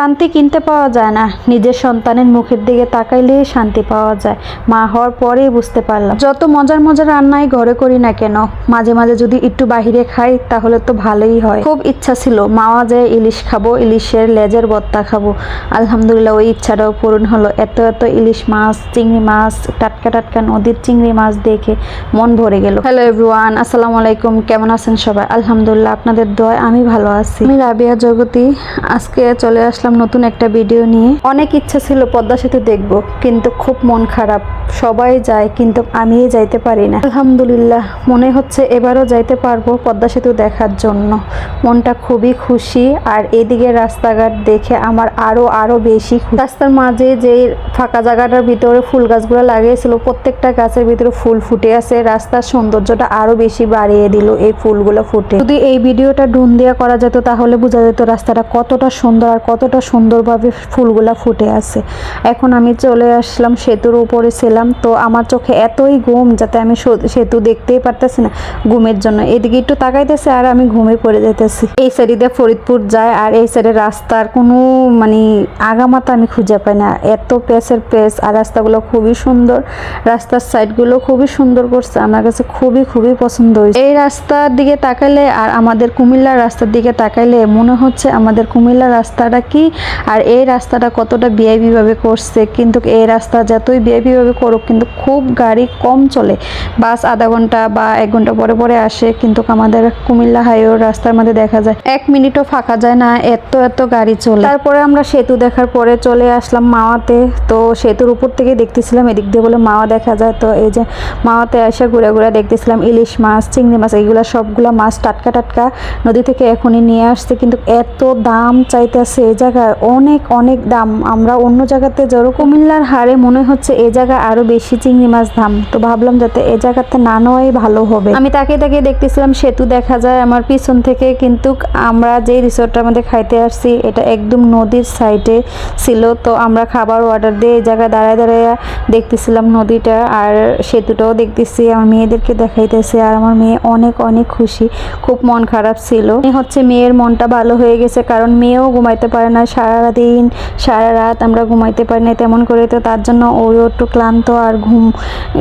শান্তি কিনতে পাওয়া যায় না। নিজের সন্তানের মুখের দিকে তাকাইলেই শান্তি পাওয়া যায়। মা হওয়ার পরেই বুঝতে পারলাম। যত মজার মজার রান্নাই ঘরে করি না কেন, মাঝে মাঝে যদি একটু বাহিরে খাই, তাহলে তো ভালোই হয়। খুব ইচ্ছা ছিল মাওয়া যায় ইলিশ খাব, ইলিশের লেজের বত্তা খাব। আলহামদুলিল্লাহ ওই ইচ্ছাটাও পূরণ হলো। এত এত ইলিশ মাছ, চিংড়ি মাছ, টাটকা টাটকা নদীর চিংড়ি মাছ দেখে মন ভরে গেল। হ্যালো এভরিওয়ান, আসসালামু আলাইকুম, কেমন আছেন সবাই? আলহামদুলিল্লাহ, আপনাদের দোয়ায় আমি ভালো আছি। আমি রাবিয়া জগতি, আজকে চলে আসলাম নতুন একটা ভিডিও নিয়ে। অনেক ইচ্ছা ছিল পদ্মা সেতু দেখব কিন্তু খুব মন খারাপ। সবাই যায় কিন্তু আমিই যাইতে পারি না। আলহামদুলিল্লাহ, মনে হচ্ছে এবারও যাইতে পারব পদ্মা সেতু দেখার জন্য। মনটা খুবই খুশি আর এদিকে রাস্তাঘাট দেখে আমার আরও আরও বেশি রাস্তার মাঝে যে ফাঁকা জায়গাটার ভিতরে ফুল গাছগুলো লাগিয়েছিল, প্রত্যেকটা গাছের ভিতরে ফুল ফুটে আছে। রাস্তার সৌন্দর্যটা আরও বেশি বাড়িয়ে দিল এই ফুলগুলো ফুটে। যদি এই ভিডিওটা ডুন দিয়ে করা যেত, তাহলে বোঝা যেত রাস্তাটা কতটা সুন্দর আর কতটা সুন্দরভাবে ফুলগুলা ফুটে আছে। এখন আমি চলে আসলাম সেতুর উপরে ছিলাম তো আমার চোখে এতই ঘুম যাতে আমি সেতু দেখতেই পারতেছি না ঘুমের জন্য। এদিকে একটু তাকাইতেছে আর আমি ঘুমে পড়ে যেতেছি এই সাইডে ফরিদপুর যায় আর এই সাইডে রাস্তার কোনো মানে আগামাতা আমি খুঁজে পাই না। এত পেসের পেস আর রাস্তাগুলো খুবই সুন্দর। রাস্তার সাইডগুলো খুবই সুন্দর করছে। আমার কাছে খুবই খুবই পছন্দ হয়েছে। এই রাস্তার দিকে তাকাইলে আর আমাদের কুমিল্লার রাস্তার দিকে তাকাইলে মনে হচ্ছে আমাদের কুমিল্লার রাস্তাটা কি? আর এই রাস্তাটা কতটা ভিআইপি ভাবে করছে? কিন্তু এই রাস্তা যতই ভিআইপি ভাবে করুক কিন্তু খুব গাড়ি কম চলে। বাস আধা ঘণ্টা বা এক ঘণ্টা পরে পরে আসে, কিন্তু আমাদের কুমিল্লা হাইওয়ে রাস্তার মধ্যে দেখা যায়, এক মিনিটও ফাঁকা যায় না, এত এত গাড়ি চলে। তারপরে আমরা সেতু দেখার পরে চলে আসলাম মাওয়াতে। তো সেতুর উপর থেকে দেখতেছিলাম, এদিক দিয়ে বলে মাওয়া দেখা যায়। তো এই যে মাওয়াতে এসে ঘুরে ঘুরে দেখতেছিলাম ইলিশ মাছ, চিংড়ি মাছ, এইগুলা সবগুলা মাছ টাটকা টাটকা নদী থেকে এখনই নিয়ে আসছে। কিন্তু এত দাম চাইতেছে এই জায়গায়, অনেক অনেক দাম। আমরা অন্য জায়গাতে যেরকম কুমিল্লার হারে মনে হচ্ছে, এই জায়গায় আরও বেশি চিংড়ি মাছ দাম তো ভাবলাম যাতে এই জায়গাতে না নেওয়াই ভালো হবে। আমি তাকে তাকে দেখতেছিলাম সেতু দেখা যায় আমার পিছন থেকে, কিন্তু আমরা যে রিসোর্টটার মধ্যে খাইতে আসছি, এটা একদম নদীর সাইডে ছিল। তো আমরা খাবার অর্ডার দিয়ে এই জায়গায় দাঁড়ায় দাঁড়ায় দেখতেছিলাম নদীটা, আর সেতুটাও দেখতেছি। আমার মেয়েদেরকে দেখাইতেছি, আর আমার মেয়ে অনেক অনেক খুশি। খুব মন খারাপ ছিল। এ হচ্ছে মেয়ের মনটা ভালো হয়ে গেছে, কারণ মেয়েও ঘুমাইতে পারে না। সারা দিন সারা রাত আমরা ঘুমাইতে পারি না, তেমন করে। তো তার জন্য ওও একটু ক্লান্ত আর ঘুম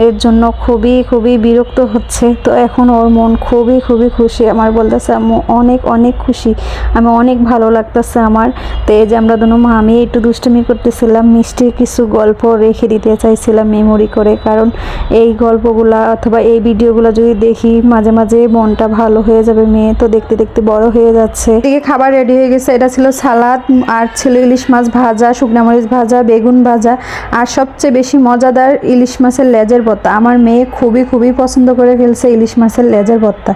এর জন্য খুবই খুবই বিরক্ত হচ্ছে। তো এখন ওর মন খুবই খুবই খুশি। আমার বলতেছে, আম্মু, অনেক অনেক খুশি। আমি অনেক ভালো লাগতেছে আমার। তো এই যে আমরা দুনো আমি একটু দুষ্টুমি করতেছিলাম মিষ্টি কিছু গল্প রেখে দিতে চাইছিলাম মেমোরি করে। কারণ এই গল্পগুলা অথবা এই ভিডিওগুলো যদি দেখি, মাঝে মাঝে মনটা ভালো হয়ে যাবে মেয়ে। তো দেখতে দেখতে বড় হয়ে যাচ্ছে। এদিকে খাবার রেডি হয়ে গেছে। এটা ছিল সালাদ, আর ছিল ইলিশ মাছ ভাজা, শুকনা মরিচ ভাজা, বেগুন ভাজা। আর সবচেয়ে বেশি মজাদার ইলিশ মাছের লেজের ভর্তা। আমার মেয়ে খুবই খুবই পছন্দ করে ফেলছে ইলিশ মাছের লেজের ভর্তা।